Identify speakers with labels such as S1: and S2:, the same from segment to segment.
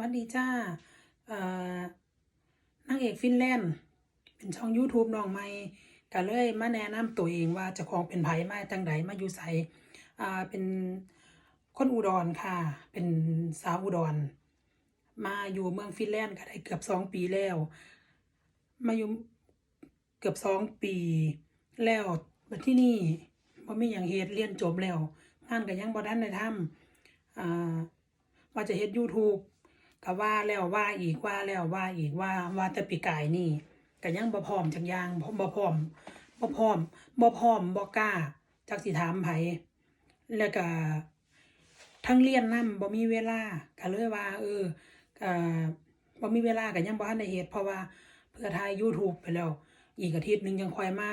S1: วัสดีจ้าเอ่อนางเอกฟินแลนด์ เป็นช่อง YouTube น้องใหม่ก็เลยมาแนะนำตัวเองว่าจ้าของเป็นไผมาจังใดมาอยู่ไสอ่าเป็นคนอุดรค่ะ เป็นสาวอุดร มาอยู่เมืองฟินแลนด์ก็ได้เกือบสองปีแล้ว มาอยู่เกือบสองปีแล้วบัดที่นี่บ่มีหยังเฮ็ดเรียนจบแล้วงานก็ยังบ่ทันได้ทำอ่าว่าจะเฮ็ด YouTube ก็ว่าแล้วว่าอีกว่าแล้วว่าอีกว่าว่าแต่ปีกายนี่ก็ยังบ่พร้อมจักอย่างบ่พร้อมบ่พร้อมบ่พร้อมบ่กล้าจักสิถามไผแล้วก็ทั้งเรียนนำบ่มีเวลาก็เลยว่า เออก็บ่มีเวลาก็ยังบ่ทันได้เฮ็ดเพราะว่าเพื่อถ่าย YouTube ไปแล้ว อีกอาทิตย์หนึงยังค่อยมา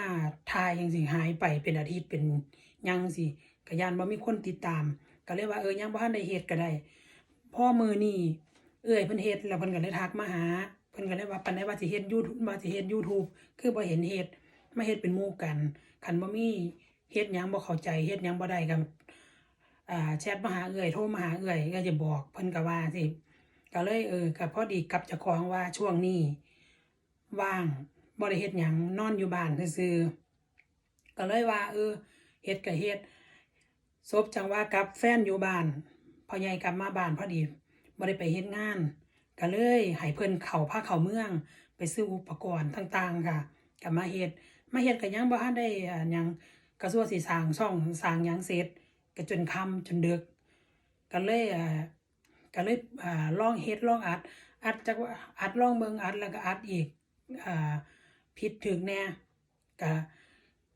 S1: ถ่ายจังซี่หายไปเป็นอาทิตย์เป็นยังสิก็ย่านบ่มีคนติดตาม ก็เลยว่าเออยังบ่ทันได้เฮ็ดก็ได้พ่อมือนี่ เอื้อยเพิ่นเฮ็ดแล้วเพิ่นก็เลยทักมาหาเพิ่นก็เลยว่าปานใดว่าสิเฮ็ด YouTube ว่าสิเฮ็ด YouTube คือบ่เห็นเฮ็ดมาเฮ็ดเป็นหมู่กันคันบ่มีเฮ็ดหยังบ่เข้าใจเฮ็ดหยังบ่ได้ก็อ่าแชทมาหาเอื้อยโทรมาหาเอื้อยก็จะบอกเพิ่นก็ว่าสิก็เลยเออก็พอดีกับเจ้าของว่าช่วงนี้ว่างบ่ได้เฮ็ดหยังนอนอยู่บ้านซื่อๆก็เลยว่า เออเฮ็ดก็เฮ็ดซบจังว่ากับแฟนอยู่บ้านพอใหญ่กลับมาบ้านพอดี บ่ได้ไปเฮ็ดงานก็เลยให้เพิ่นเข้าพาเข้าเมือง ไปซื้ออุปกรณ์ต่างๆค่ะก็มาเฮ็ดมาเฮ็ดก็ยังบ่ทันได้อ่าหยังก็สัวสิสร้างช่องสร้างหยังเสร็จก็จนค่ำจนดึกก็เลยอ่าก็เลยอ่าลองเฮ็ดลองอัด อัดจักว่าอัดลองเบิ่งอัดแล้วก็อัดอีกอ่าผิดถูกแน่ก็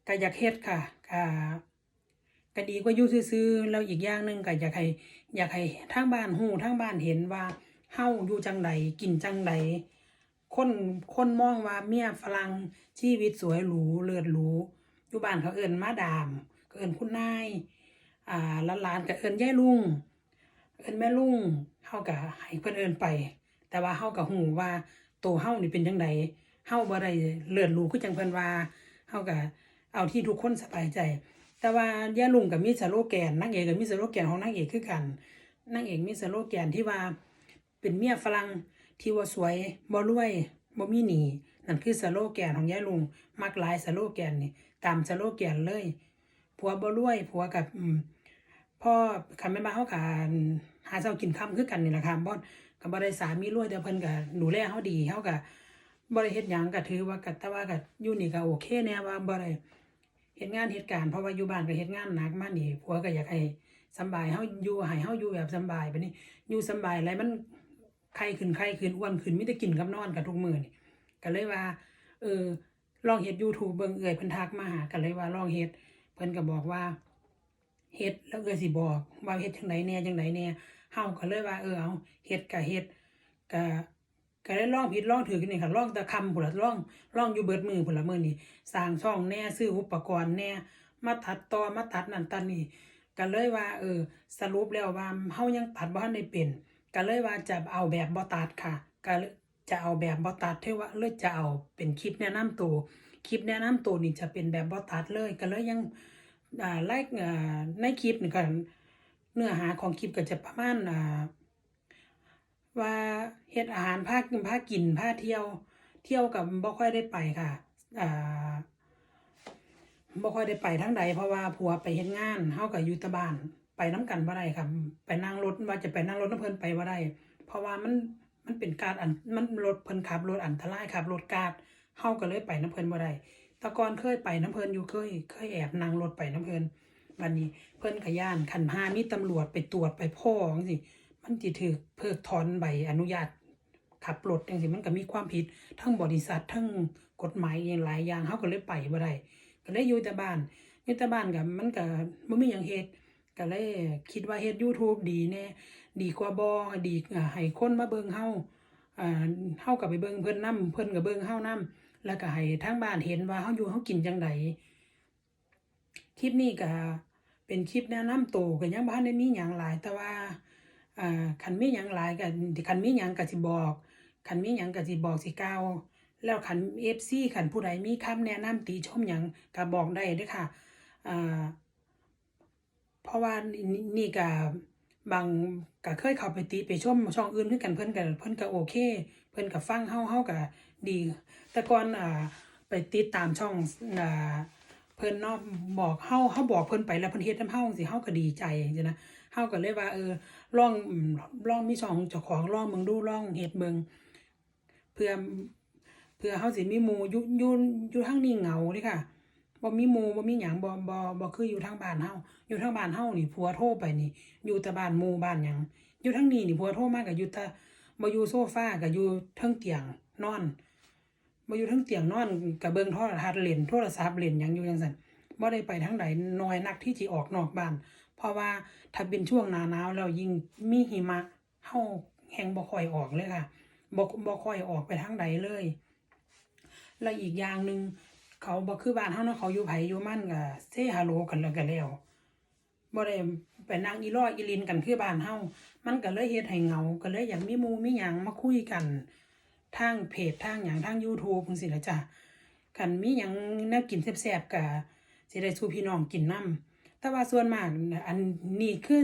S1: ก็อยากเฮ็ดค่ะก็ ก็ดีกว่าอยู่ซื่อๆแล้วอีกอย่างหนึ่งก็อยากให้อยากให้ทางบ้านฮู้ทางบ้านเห็นว่าเฮาอยู่จังใดกินจังใดคนคนมองว่าเมียฝรั่งชีวิตสวยหรูเลิศหรูอยู่บ้านเขาเอิ้นมาดามเขาเอิ้นคุณนายอ่าหลานๆก็เอิ้นยายลุงเอิ้นแม่ลุงเฮาก็ให้เพิ่นเอิ้นไป แต่ว่าเฮาก็ฮู้ว่าโตวเฮานี่เป็นจังใดเฮาบ่ได้เลิศหรูคือจังเพิ่นว่าเฮาก็เอาที่ทุกคนสบายใจ แต่ว่าย่าลุงก็มีสโลแกนนางเอกก็มีสโลแกนของนางเอกคือกันนางเอกมีสโลแกนที่ว่าเป็นเมียฝรั่งที่ว่าสวยบ่รวยบ่มีหนีนั่นคือสโลแกนของยาลุงมักหลายสโลแกนนี่ตามสโลแกนเลยผัวบ่รวยผัวกับพ่อคันแม่นมาเฮาก็หาเช้ากินค่ำคือกันนี่แหละค่ะบ่ก็บ่ได้สามีรวยแต่เพิ่นก็ดูแลเฮาดีเฮาก็บ่ได้เฮ็ดหยังก็ถือว่าก็แต่ว่าก็อยู่นี่ก็โอเคแน่ว่าบ่ได้ เฮ็ดงานเฮ็ดการณ์เพราะว่าอยู่บ้านก็เฮ็ดงานหนักมานี่ผัวก็อยากให้สบายเฮาอยู่ให้เฮาอยู่แบบสบายบัดนี้อยู่สบายอะไรมันไข้ขึ้นไข้ขึ้นอ้วนขึ้นมีแต่กินกับนอนกันทุกมือนี่ก็เลยว่า เออลองเฮ็ด YouTube เบิ่งเอื้อยเพิ่นทักมาหาก็เลยว่าลองเฮ็ดเพิ่นก็บอกว่าเฮ็ดแล้วเอื้อยสิบอกว่าเฮ็ดจังไดแน่จังไดแน่เฮาก็เลยว่าเออเอาเฮ็ดก็เฮ็ดก็ ก็ได้ลองผิดลองถูกนี่ค่ะลองต่คำพุ่นล่ะลองลองอยู่เบิดมือพุ่นละมือนี้สร้างช่องแน่ซื้ออุปกรณ์แน่มาตัดต่อมาตัดนั่นตัดนี่ก็เลยว่า เออ สรุปแล้วว่าเฮายังตัดบ่ทันได้เป็นก็เลยว่าจะเอาแบบบ่ตัดค่ะก็จะเอาแบบบ่ตัดเทว่าเลยจะเอาเป็นคลิปแนะนำตัวคลิปแนะนำตัวนี่จะเป็นแบบบ่ตัดเลยก็เลยยังอ่าไลค์อ่าในคลิปนี่ก็เนื้อหาของคลิปก็จะประมาณอ่า ว่าเฮ็ดอาหารพากินพากินพาเที่ยว เที่ยวกับบ่ค่อยได้ไปค่ะอ่าบ่ค่อยได้ไปทางใดเพราะว่าผัวไปเฮ็ดงานเฮาก็อยู่ต่บ้าน ไปนํกันบ่ได้ค่ะไปนั่งรถว่าจะไปนั่งรถน้ำเพิ่นไปบ่ได้ เพราะว่ามันมันเป็นการอันมันรถเพิ่นขับรถอันตรายขับรถกาดเฮาก็เลยไปนํเพิ่นบ่ได้แต่ก่อนเคยไปนํเพิ่นอยู่เคยเคยแอบนั่งรถไปนํเพิ่นบัดนี้เพิ่นก็ย่านคันหามีตำรวจไปตรวจไปพ้อจังซี่ มันสิถูกเพิกถอนใบอนุญาตขับรถจังซี่มันก็มีความผิดทั้งบริษัททั้งกฎหมายอย่างหลายอย่างเฮาก็เลยไปบ่ได้ก็เลยอยู่แต่บ้านอยู่แต่บ้านก็มันก็บ่มีหยังเฮ็ดก็เลยคิดว่าเฮ็ด YouTube ดีแน่ดีกว่าบ่ดีให้คนมาเบิ่งเฮาอ่าเฮาก็ไปเบิ่งเพิ่นนํเพิ่นก็เบิ่งเฮานํแล้วก็ให้ทางบ้านเห็นว่าเฮาอยู่เฮากินจังไดคลิปนี้ก็เป็นคลิปแนะนำตัวก็ยังบ่ทันได้มีหยังหลายแต่ว่า อ่าคันมีหยังหลายก็คันมีหยังก็สิบอกคันมีหยังก็สิบอกสิกล่าแล้วคัน FC คันผู้ใดมีคำแนะนำติชมหยังก็บอกได้ด้อค่ะอ่าเพราะว่านี่นี่ก็บางก็เคยเข้าไปติไปชมช่องอื่นคือกันเพิ่อนก็เพิ่อนก็โอเค เพิ่อนก็ฟังเฮาเฮาก็ดี แต่ก่อนอ่าไปติดตามช่องอ่าเพิ่อนเนาะบอกเฮาเฮาบอกเพิ่อนไปแล้วเพิ่นเฮ็ดนำเฮาจังซี่เฮาก็ดีใจจังนะ เฮาก็เลยว่าเออลองอืมลองมีช่องเจ้าของลองเบิ่งดูลองเฮ็ดเบิ่งเพื่อเพื่อเฮาสิมีหมู่อยู่อยู่อยู่ทางนี้เหงาเด้ค่ะบ่มีหมู่บ่มีหยังบ่บ่บ่คืออยู่ทางบ้านเฮาอยู่ทางบ้านเฮานี่ผัวโทรไปนี่ อยู่แต่บ้านหมู่บ้านหยังอยู่ทางนี้นี่ผัวโทรมาก็อยู่แต่บ่อยู่โซฟาก็อยู่เทิงเตียงนอนบ่อยู่เทิงเตียงนอนก็เบิ่งโทรทัศน์เล่นโทรศัพท์เล่นหยังอยู่จังซั่นบ่ได้ไปทางใดน้อยนักที่สิออกนอกบ้าน เพราะว่าถ้าเป็นช่วงหนาหนาวแล้วยิ่งมีหิมะเฮาแฮงบ่ค่อยออกเลยค่ะบ่บ่ค่อยออกไปทางใดเลย แล้วอีกอย่างหนึ่งเขาบ่คือบ้านเฮาเนาะเขาอยู่ไผอยู่มันก็เซฮัลโหลกันแล้วก็แล้วบ่ได้ไปนั่งอีล้ออีลินกันคือบ้านเฮามันก็เลยเฮ็ดให้เหงาก็เลยอยากมีหมู่มีหยังมาคุยกันทางเพจทางหยังทาง YouTube จังซี่ล่ะจ้ะคันมีหยังแนวกินแซ่บๆก็สิได้สู่พี่น้องกินนํ แต่ว่าส่วนมากอันนี้คือ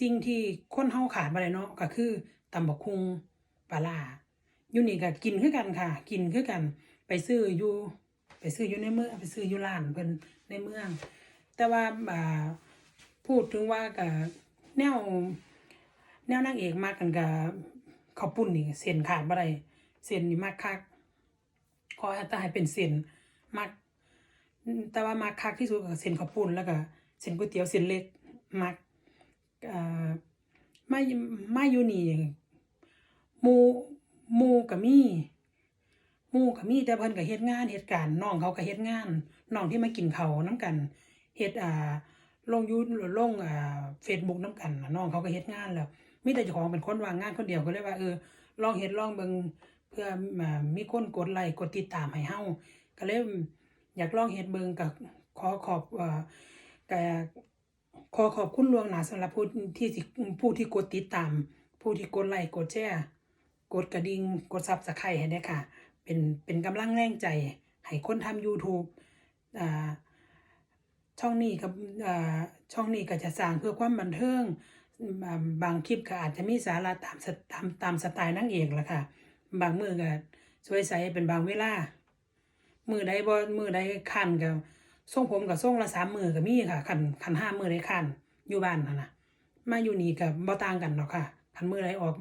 S1: สิ่งที่คนเฮาขาดบ่ได้เนาะก็คือตำบักหุ่งปลาร้าอยู่นี่ก็กินคือกันค่ะ กินคือกัน ไปซื้ออยู่ ไปซื้ออยู่ในเมืองไปซื้ออยู่ร้านเพิ่นในเมือง แต่ว่าอ่าพูดถึงว่ากับแนว แนวนางเอกมากกันกับข้าวปุ้นนี่เส้นขาดบ่ได้เส้นนี่มากคักขอให้ตาให้เป็นเส้นมากแต่ว่ามากคักที่สุดก็เส้นข้าวปุ้นแล้วก็ เส้นก๋วยเตี๋ยวเส้นเล็กมักเอ่อมามาอยู่นี่หมูหมู่ก็มีหมู่ก็มีแต่เพิ่นก็เฮ็ดงานเฮ็ดการณ์น้องเขาก็เฮ็ดงานน้องที่มากินเขาวนํกันเฮ็ดอ่าลงยูลงอ่าเฟซบุ๊กน้ำกันน้องเขาก็เฮ็ดงานแล้วมีแต่เจ้าของเป็นคนวางงานคนเดียวก็เลยว่าเออลองเฮ็ดลองเบิ่งเพื่ออ่ามีคนกดไลค์กดติดตามให้เฮาก็เลยอยากลองเฮ็ดเบิ่งก็ขอขอบอ่อ ก็ขอขอบคุณลวงหนาสำหรับผู้ที่ผู้ที่กดติดตาม ผู้ที่กดไลค์กดแชร์กดกระดิ่งกด Subscribe ให้เด้ค่ะ เป็นเป็นกำลังแรงใจ ให้คนทำ YouTube อ่าช่องนี้กับอ่าช่องนี้ก็จะสร้างเพื่อความบันเทิงบางคลิปก็อาจจะมีสาระตามตามตามสไตล์นางเอกล่ะค่ะ บางมือก็สวยใสเป็นบางเวลา มือใดบ่มือใดคันก็ ส่งผมก็ส่งละสามมือก็มีค่ะคันคันห้ามือใดคันอยู่บ้านนั่นะมาอยู่นี่ก็บ่ต่างกันหรอกค่ะคันมือใดออก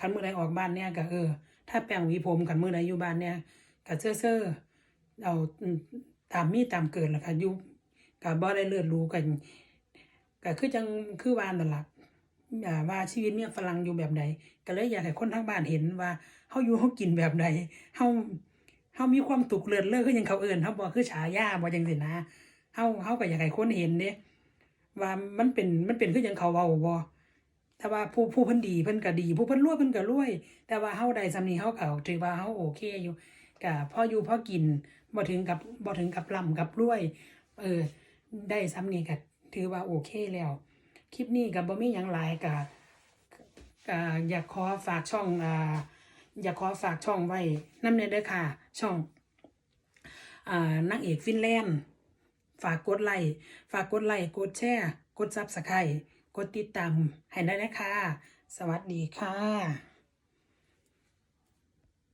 S1: คันมือใดออกบ้านเนี่ยก็เออ ถ้าแปรงหวีผมคันมือใดอยู่บ้านเนี่ยก็เซ่อๆเอาตามมีตามเกิดละค่ะอยู่ก็บ่ได้เลือดรู้กันก็คือจังคือวานั่นละอ่าว่าชีวิตเมียฝรั่งอยู่แบบใดก็เลยอยากให้คนทางบ้านเห็นว่าเฮาอยู่เฮากินแบบใดเฮา เฮามีความตุกเลือดเลิกคือยังเขาเอิ้นเฮาบ่คือฉายาบ่จังซี่นะเฮาเฮาก็อยากให้คนเห็นเด้ว่ามันเป็นมันเป็นคือยังเขาเว้าบ่แต่ว่าผู้ผู้เพิ่นดีเพิ่นก็ดี ผู้เพิ่นรวยเพิ่นก็รวย แต่ว่าเฮาได้ซำนี้เฮาก็ถือว่าเฮาโอเคอยู่ก็พ่ออยู่พ่อกินบ่ถึงกับบ่ถึงกับร่ำกับรวย เออ ได้ซ้ำนี่ก็ถือว่าโอเคแล้ว คลิปนี้ก็บ่มีหยังหลายก็ก็อยากขอฝากช่องอ่า อยากขอฝากช่องไว้นำเด้อค่ะ ช่องอนางเอกฟินแลนด์ฝากกดไลค์ฝากกดไลค์กดแชร์ กดซับสไครต์กดติดตามให้ได้นะคะ สวัสดีค่ะ